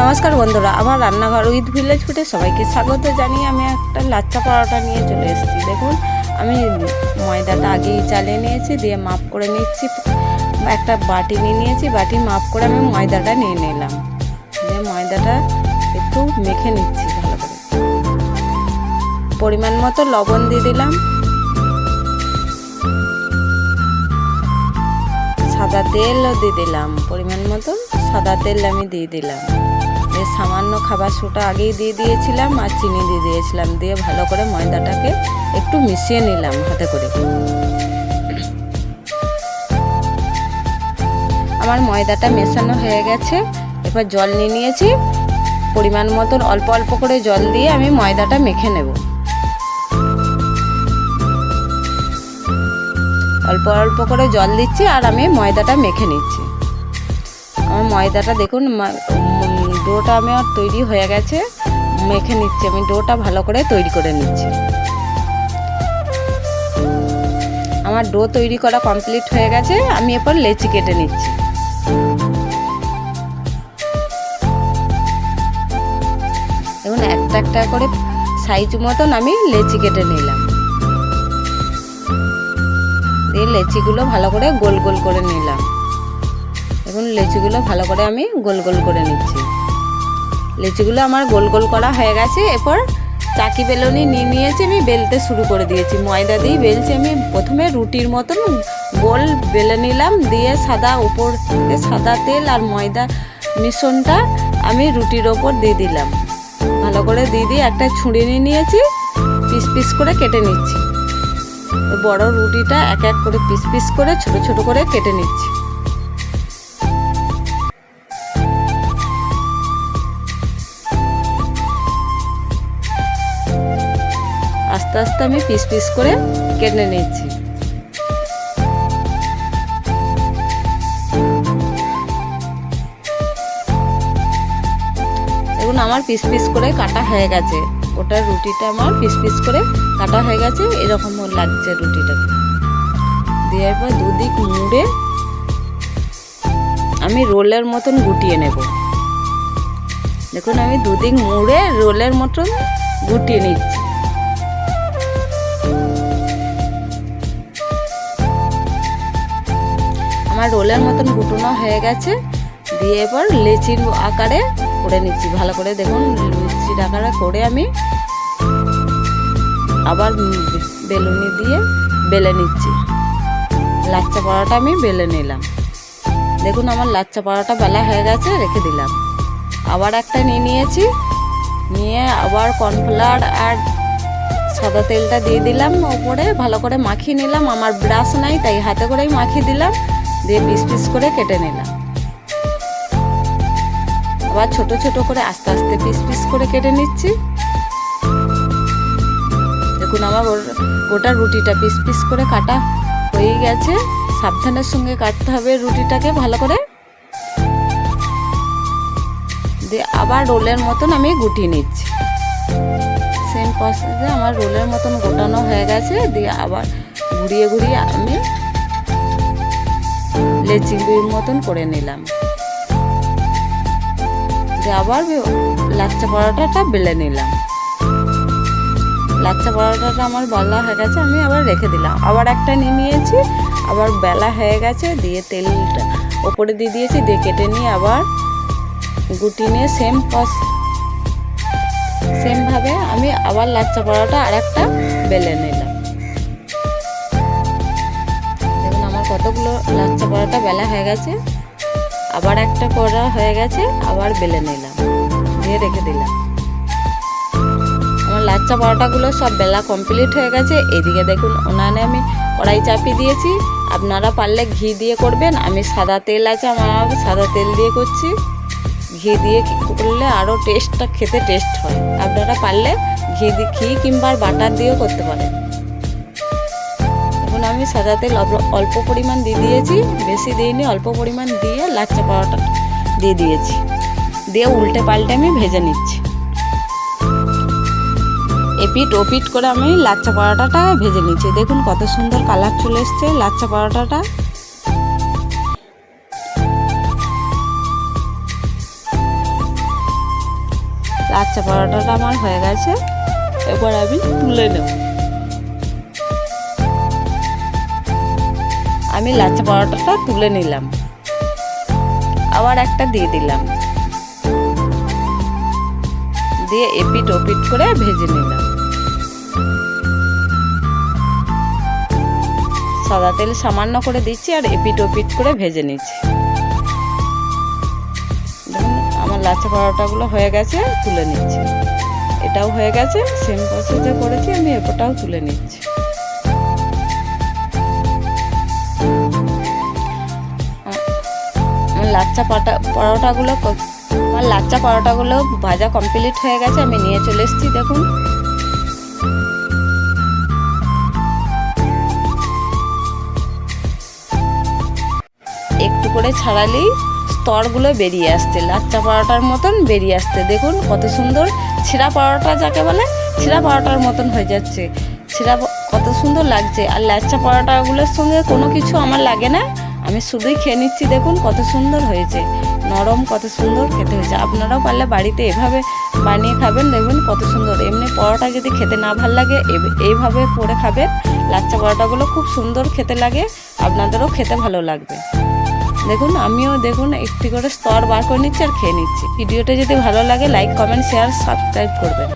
নমস্কার বন্ধুরা, আমার রান্নাঘর উইথ ভিলেজ ফুটে সবাইকে স্বাগত জানিয়ে আমি একটা লাচ্চা পরোটা নিয়ে চলে এসেছি। দেখুন, আমি ময়দাটা আগেই চালিয়ে নিয়েছি, দিয়ে মাপ করে নিচ্ছি, একটা বাটি নিয়ে নিয়েছি, বাটি মাপ করে আমি ময়দাটা নিয়ে নিলাম। দিয়ে ময়দাটা একটু মেখে নিচ্ছি ভালো করে। পরিমাণ মতো লবণ দিয়ে দিলাম। সাদা তেলও দিয়ে দিলাম, পরিমাণ মতো সাদা তেল আমি দিয়ে দিলাম। দিয়ে সামান্য খাবার সোটা আগেই দিয়ে দিয়েছিলাম আর চিনি দিয়ে দিয়েছিলাম। দিয়ে ভালো করে ময়দাটাকে একটু মিশিয়ে নিলাম হাতে করে। আমার ময়দাটা মেশানো হয়ে গেছে। এবার জল নিয়ে নিয়েছি। পরিমাণ মতন অল্প অল্প করে জল দিয়ে আমি ময়দাটা মেখে নেব। অল্প অল্প করে জল দিচ্ছি আর আমি ময়দাটা মেখে নিচ্ছি। আমার ময়দাটা দেখুন ডোটা আমার তৈরি হয়ে গেছে। মেখে নিচ্ছি, আমি ডোটা ভালো করে তৈরি করে নিচ্ছি। আমার ডো তৈরি করা কমপ্লিট হয়ে গেছে, আমি এরপর লেচি কেটে নিচ্ছি। দেখুন, একটা একটা করে সাইজ মতন আমি লেচি কেটে নিলাম। দিয়ে লেচিগুলো ভালো করে গোল গোল করে নিলাম। এখন লেচিগুলো ভালো করে আমি গোল গোল করে নিচ্ছি। লেচিগুলো আমার গোল গোল করা হয়ে গেছে। এরপর চাকি বেলনি নিয়ে নিয়েছি, আমি বেলতে শুরু করে দিয়েছি। ময়দা দিয়ে বেলছি, আমি প্রথমে রুটির মতন গোল বেলে নিলাম, দিয়ে সাদা উপর থেকে সাদা তেল আর ময়দা মিশ্রণটা আমি রুটির ওপর দিয়ে দিলাম। ভালো করে দিয়ে দিয়ে একটা ছুঁড়ে নিয়ে নিয়েছি, পিস পিস করে কেটে নিচ্ছি। বড় রুটিটা এক এক করে পিস পিস করে ছোট ছোট করে কেটে নিচ্ছি। আস্তে আস্তে আমি পিস পিস করে কেটে নিচ্ছি। দেখুন, আমার পিস পিস করে কাটা হয়ে গেছে। ওটা রুটিটা আমার পিস পিস করে কাটা হয়ে গেছে, এরকম লাগছে রুটিটা। দেওয়ার পর দুদিক মুড়ে আমি রোলের মতন গুটিয়ে নেব। দেখুন, আমি দুদিক মুড়ে রোলের মতন গুটিয়ে নিচ্ছি। আমার রোলের মতন গুটানো হয়ে গেছে। দিয়ে এবার লেচির আকারে করে নিচ্ছি। ভালো করে দেখুন, লেচির আকারে করে আমি আবার বেলুনি দিয়ে বেলে নিচ্ছি। লাচ্চা পড়াটা আমি বেলে নিলাম। দেখুন, আমার লাচ্চা পড়াটা বেলা হয়ে গেছে, রেখে দিলাম। আবার একটা নিয়ে নিয়েছি। নিয়ে আবার কর্নফ্লাওয়ার আর সাদা তেলটা দিয়ে দিলাম ওপরে। ভালো করে মাখিয়ে নিলাম। আমার ব্রাশ নাই, তাই হাতে করেই মাখিয়ে দিলাম। দিয়ে পিস পিস করে কেটে নিলাম। আবার ছোট ছোট করে আস্তে আস্তে পিস পিস করে কেটে নিচ্ছি। দেখুন আমার গোটা রুটিটা পিস পিস করে কাটা হয়ে গেছে। সাবধানের সঙ্গে কাটতে হবে রুটিটাকে ভালো করে। দিয়ে আবার রোলের মতন আমি গুটিয়ে নিচ্ছি। সেম প্রসেসে আমার রোলের মতন গোটানো হয়ে গেছে। দিয়ে আবার ঘুরিয়ে ঘুরিয়ে আমি লেচিগুড়ির মতন করে নিলাম। আবার লাচ্চা পরোটাটা বেলে নিলাম। লাচ্চা পরোটাটা আমার বলা হয়ে গেছে, আমি আবার রেখে দিলাম। আবার একটা নিয়ে নিয়েছি আবার বেলা হয়ে গেছে, দিয়ে তেলটা ওপরে দিয়ে দিয়েছি, দিয়ে কেটে নিয়ে আবার গুটি নিয়ে সেম পস সেমভাবে আমি আবার লাচ্চা পরোটা আর একটা বেলে নিলাম। কতগুলো লাচ্চা পরোটা বেলা হয়ে গেছে? আবার একটা করা হয়ে গেছে, আবার বেলে নিলাম, দিয়ে রেখে দিলাম। আমার লাচ্চা পরোটাগুলো সব বেলা কমপ্লিট হয়ে গেছে। এদিকে দেখুন ওনানে আমি কড়াই চাপিয়ে দিয়েছি। আপনারা পারলে ঘি দিয়ে করবেন। আমি সাদা তেল আছে, আমার সাদা তেল দিয়ে করছি। ঘি দিয়ে করলে আরও টেস্টটা খেতে টেস্ট হয়। আপনারা পারলে ঘি ঘি কিংবা বাটার দিয়েও করতে পারেন। আমি সাদা তেল অল্প পরিমাণ দিয়ে দিয়েছি, বেশি দিইনি, অল্প পরিমাণ দিয়ে লাচ্চা পরোটা দিয়ে দিয়েছি। দিয়ে উল্টে পাল্টে আমি ভেজে নিচ্ছি। এপিট ওপিট করে আমি লাচ্চা পরোটাটা ভেজে নিচ্ছি। দেখুন কত সুন্দর কালার চলে এসছে লাচ্চা পরোটাটা লাচ্চা পরোটাটা আমার হয়ে গেছে। এবার আমি তুলে নেব। আমি লাচ্চা পরোটাটা তুলে নিলাম। আবার একটা দিয়ে দিলাম। দিয়ে এপিট ওপিট করে ভেজে নিলাম। সাদা তেল সামান্য করে দিচ্ছি আর এপিট ওপিট করে ভেজে নিচ্ছি। আমার লাচ্চা পরোটাগুলো হয়ে গেছে, তুলে নিচ্ছি। এটাও হয়ে গেছে সেম প্রসেসে করেছি, আমি এপটাও তুলে নিচ্ছি। লাচ্চা পাটা, পরোটাগুলো আমার লাচ্চা পরোটাগুলো ভাজা কমপ্লিট হয়ে গেছে, আমি নিয়ে চলে এসেছি, দেখুন। একটু করে ছাড়ালেই স্তরগুলো বেরিয়ে আসছে, লাচ্চা পরোটার মতন বেরিয়ে আসছে, দেখুন কত সুন্দর ছিঁড়া পরোটা যাকে বলে, ছিঁড়া পরোটার মতন হয়ে যাচ্ছে, ছিঁড়া কত সুন্দর লাগছে, আর লাচ্চা পরোটাগুলোর সঙ্গে কোনো কিছু আমার লাগে না আমি শুধুই খেয়ে নিচ্ছি, দেখুন কত সুন্দর হয়েছে। নরম, কত সুন্দর খেতে হয়েছে। আপনারাও পারলে বাড়িতে এভাবে বানিয়ে খাবেন, দেখবেন কত সুন্দর। এমনি পরোটা যদি খেতে না ভালো লাগে এইভাবে করে খাবেন। লাচ্চা পরোটাগুলো খুব সুন্দর খেতে লাগে, আপনাদেরও খেতে ভালো লাগবে। দেখুন, আমিও দেখুন একটি করে স্তর বার করে নিচ্ছি আর খেয়ে নিচ্ছি। ভিডিওটা যদি ভালো লাগে লাইক কমেন্ট শেয়ার সাবস্ক্রাইব করবেন।